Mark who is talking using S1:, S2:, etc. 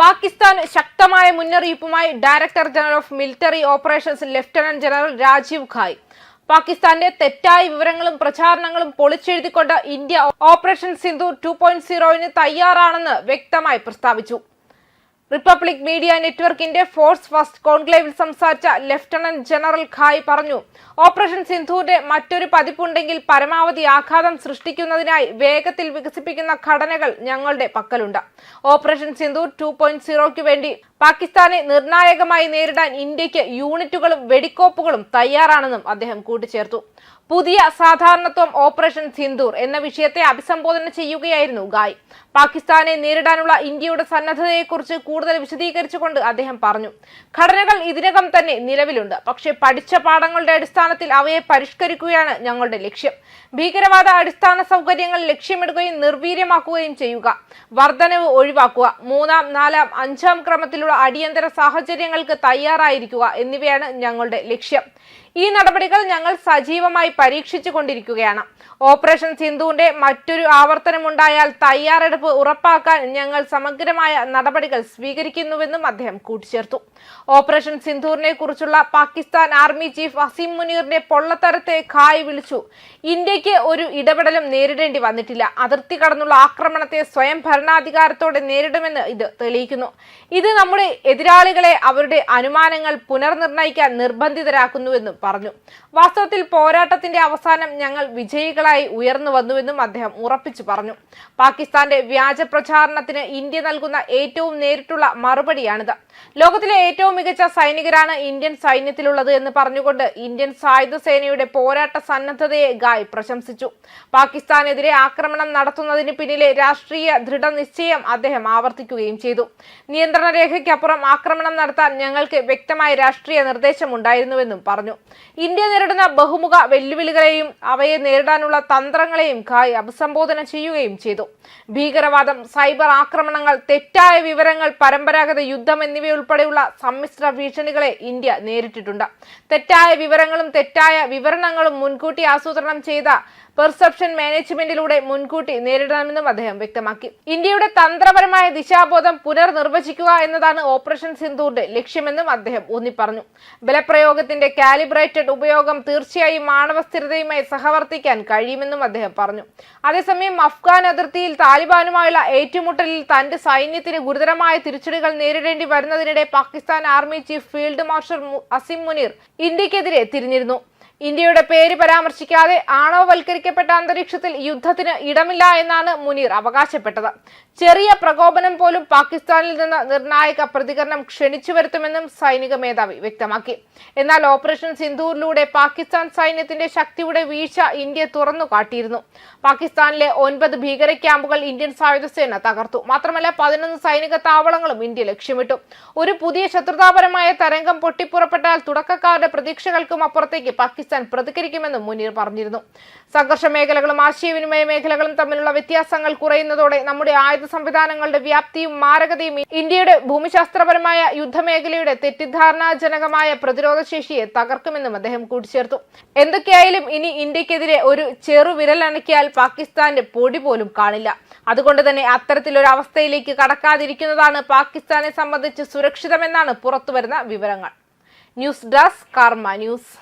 S1: പാകിസ്ഥാൻ ശക്തമായ മുന്നറിയിപ്പുമായി director general of military operations lieutenant general Rajiv Ghai. പാകിസ്ഥാന്റെ തെറ്റായ വിവരങ്ങളും പ്രചാരണങ്ങളും പൊളിച്ചെഴുതിക്കൊണ്ട് India operation Sindoor two point സീറോയിന് തയ്യാറാണെന്ന് വ്യക്തമായി പ്രസ്താവിച്ചു. റിപ്പബ്ലിക് മീഡിയ നെറ്റ്വർക്കിന്റെ ഫോഴ്സ് ഫസ്റ്റ് കോൺക്ലേവിൽ സംസാരിച്ച ലഫ്റ്റനന്റ് ജനറൽ ഖായ് പറഞ്ഞു ഓപ്പറേഷൻ സിന്ധുവിന്റെ മറ്റൊരു പതിപ്പുണ്ടെങ്കിൽ പരമാവധി ആഘാതം സൃഷ്ടിക്കുന്നതിനായി വേഗത്തിൽ വികസിപ്പിക്കുന്ന ഘടനകൾ ഞങ്ങളുടെ പക്കലുണ്ട്. ഓപ്പറേഷൻ സിന്ധു ടു പോയിന്റ് സീറോയ്ക്ക് വേണ്ടി പാകിസ്ഥാനെ നിർണായകമായി നേരിടാൻ ഇന്ത്യയ്ക്ക് യൂണിറ്റുകളും വെടിക്കോപ്പുകളും തയ്യാറാണെന്നും അദ്ദേഹം കൂട്ടിച്ചേർത്തു. പുതിയ സാധാരണത്വം ഓപ്പറേഷൻ സിന്ദൂർ എന്ന വിഷയത്തെ അഭിസംബോധന ചെയ്യുകയായിരുന്നു ഗായ്. പാകിസ്ഥാനെ നേരിടാനുള്ള ഇന്ത്യയുടെ സന്നദ്ധതയെക്കുറിച്ച് കൂടുതൽ വിശദീകരിച്ചുകൊണ്ട് അദ്ദേഹം പറഞ്ഞു ഘടനകൾ ഇതിനകം തന്നെ നിലവിലുണ്ട്. പക്ഷേ പഠിച്ച പാഠങ്ങളുടെ അടിസ്ഥാനത്തിൽ അവയെ പരിഷ്കരിക്കുകയാണ് ഞങ്ങളുടെ ലക്ഷ്യം. ഭീകരവാദ അടിസ്ഥാന സൗകര്യങ്ങൾ ലക്ഷ്യമിടുകയും നിർവീര്യമാക്കുകയും ചെയ്യുക. വർധനവ് ഒഴിവാക്കുക. മൂന്നാം നാലാം അഞ്ചാം ക്രമത്തിലുള്ള അടിയന്തര സാഹചര്യങ്ങൾക്ക് തയ്യാറായിരിക്കുക എന്നിവയാണ് ഞങ്ങളുടെ ലക്ഷ്യം. ഈ നടപടികൾ ഞങ്ങൾ സജീവമായി പരീക്ഷിച്ചു കൊണ്ടിരിക്കുകയാണ് ഓപ്പറേഷൻ സിന്ധുവിന്റെ മറ്റൊരു ആവർത്തനമുണ്ടായാൽ തയ്യാറെടുപ്പ് ഉറപ്പാക്കാൻ ഞങ്ങൾ സമഗ്രമായ നടപടികൾ സ്വീകരിക്കുന്നുവെന്നും അദ്ദേഹം കൂട്ടിച്ചേർത്തു. ഓപ്പറേഷൻ സിന്ധൂറിനെ കുറിച്ചുള്ള പാകിസ്ഥാൻ ആർമി ചീഫ് അസീം മുനീറിന്റെ പൊള്ളത്തരത്തെ ഖായ് വിളിച്ചു. ഇന്ത്യയ്ക്ക് ഒരു ഇടപെടലും നേരിടേണ്ടി വന്നിട്ടില്ല. അതിർത്തി കടന്നുള്ള ആക്രമണത്തെ സ്വയം ഭരണാധികാരത്തോടെ നേരിടുമെന്ന് ഇത് തെളിയിക്കുന്നു. ഇത് നമ്മുടെ എതിരാളികളെ അവരുടെ അനുമാനങ്ങൾ പുനർനിർണയിക്കാൻ നിർബന്ധിതരാക്കുന്നുവെന്നും പറഞ്ഞു. വാസ്തവത്തിൽ പോരാട്ടത്തിന്റെ അവസാനം ഞങ്ങൾ വിജയികളായി ഉയർന്നു വന്നുവെന്നും അദ്ദേഹം ഉറപ്പിച്ചു പറഞ്ഞു. പാകിസ്ഥാന്റെ വ്യാജ പ്രചാരണത്തിന് ഇന്ത്യ നൽകുന്ന ഏറ്റവും നേരിട്ടുള്ള മറുപടിയാണിത്. ലോകത്തിലെ ഏറ്റവും മികച്ച സൈനികരാണ് ഇന്ത്യൻ സൈന്യത്തിലുള്ളത് എന്ന് പറഞ്ഞുകൊണ്ട് ഇന്ത്യൻ സായുധ സേനയുടെ പോരാട്ട സന്നദ്ധതയെ ഗായ് പ്രശംസിച്ചു. പാകിസ്ഥാനെതിരെ ആക്രമണം നടത്തുന്നതിന് പിന്നിലെ രാഷ്ട്രീയ ദൃഢനിശ്ചയം അദ്ദേഹം ആവർത്തിക്കുകയും ചെയ്തു. നിയന്ത്രണ രേഖയ്ക്കപ്പുറം ആക്രമണം നടത്താൻ ഞങ്ങൾക്ക് വ്യക്തമായ രാഷ്ട്രീയ നിർദ്ദേശമുണ്ടായിരുന്നുവെന്നും പറഞ്ഞു. ഇന്ത്യ നേരിടുന്ന ബഹുമുഖ വെല്ലുവിളികളെയും അവയെ നേരിടാനുള്ള തന്ത്രങ്ങളെയും ഖായ് അഭിസംബോധന ചെയ്യുകയും ചെയ്തു. ഭീകരവാദം സൈബർ ആക്രമണങ്ങൾ തെറ്റായ വിവരങ്ങൾ പരമ്പരാഗത യുദ്ധം എന്നിവയുൾപ്പെടെയുള്ള സമ്മിശ്ര ഭീഷണികളെ ഇന്ത്യ നേരിട്ടിട്ടുണ്ട്. തെറ്റായ വിവരങ്ങളും തെറ്റായ വിവരണങ്ങളും മുൻകൂട്ടി ആസൂത്രണം ചെയ്ത പെർസെപ്ഷൻ മാനേജ്മെന്റിലൂടെ മുൻകൂട്ടി നേരിടണമെന്നും അദ്ദേഹം വ്യക്തമാക്കി. ഇന്ത്യയുടെ തന്ത്രപരമായ ദിശാബോധം പുനർനിർവചിക്കുക എന്നതാണ് ഓപ്പറേഷൻ സിന്ധുവിന്റെ ലക്ഷ്യമെന്നും അദ്ദേഹം ഊന്നിപ്പറഞ്ഞു. ബലപ്രയോഗത്തിന്റെ കാലിബ്രേറ്റഡ് ഉപയോഗം തീർച്ചയായും മാനവ സ്ഥിരതയുമായി സഹവർത്തിക്കാൻ കഴിയുമെന്നും അദ്ദേഹം പറഞ്ഞു. അതേസമയം അഫ്ഗാൻ അതിർത്തിയിൽ താലിബാനുമായുള്ള ഏറ്റുമുട്ടലിൽ തന്റെ സൈന്യത്തിന് ഗുരുതരമായ തിരിച്ചടികൾ നേരിടേണ്ടി വരുന്നതിനിടെ Pakistan army chief field marshal Asim Munir ഇന്ത്യക്കെതിരെ തിരിഞ്ഞിരുന്നു. ഇന്ത്യയുടെ പേര് പരാമർശിക്കാതെ ആണവവൽക്കരിക്കപ്പെട്ട അന്തരീക്ഷത്തിൽ യുദ്ധത്തിന് ഇടമില്ല എന്നാണ് മുനീർ അവകാശപ്പെട്ടത്. ചെറിയ പ്രകോപനം പോലും പാകിസ്ഥാനിൽ നിന്ന് നിർണായക പ്രതികരണം ക്ഷണിച്ചു വരുത്തുമെന്നും സൈനിക മേധാവി വ്യക്തമാക്കി. എന്നാൽ ഓപ്പറേഷൻ സിന്ധൂരിലൂടെ പാകിസ്ഥാൻ സൈന്യത്തിന്റെ ശക്തിയുടെ വീഴ്ച ഇന്ത്യ തുറന്നു കാട്ടിയിരുന്നു. പാകിസ്ഥാനിലെ ഒൻപത് ഭീകര ക്യാമ്പുകൾ ഇന്ത്യൻ സായുധസേന തകർത്തു. മാത്രമല്ല പതിനൊന്ന് സൈനിക താവളങ്ങളും ഇന്ത്യ ലക്ഷ്യമിട്ടു. ഒരു പുതിയ ശത്രുതാപരമായ തരംഗം പൊട്ടിപ്പുറപ്പെട്ടാൽ തുടക്കക്കാരുടെ പ്രതീക്ഷകൾക്കും അപ്പുറത്തേക്ക് പാകിസ്ഥാൻ പ്രതികരിക്കുമെന്നും മുനീർ പറഞ്ഞിരുന്നു. സംഘർഷ മേഖലകളും ആശയവിനിമയ മേഖലകളും തമ്മിലുള്ള വ്യത്യാസങ്ങൾ കുറയുന്നതോടെ നമ്മുടെ ആയുധ സംവിധാനങ്ങളുടെ വ്യാപ്തിയും മാരകതയും ഇന്ത്യയുടെ ഭൂമിശാസ്ത്രപരമായ യുദ്ധമേഖലയുടെ തെറ്റിദ്ധാരണാജനകമായ പ്രതിരോധ ശേഷിയെ തകർക്കുമെന്നും അദ്ദേഹം കൂട്ടിച്ചേർത്തു. എന്തൊക്കെയായാലും ഇനി ഇന്ത്യക്കെതിരെ ഒരു ചെറു വിരലണക്കിയാൽ പാകിസ്ഥാന്റെ പൊടി പോലും കാണില്ല. അതുകൊണ്ട് തന്നെ അത്തരത്തിലൊരു അവസ്ഥയിലേക്ക് കടക്കാതിരിക്കുന്നതാണ് പാകിസ്ഥാനെ സംബന്ധിച്ച് സുരക്ഷിതമെന്നാണ് പുറത്തുവരുന്ന വിവരങ്ങൾ. News desk Karma news.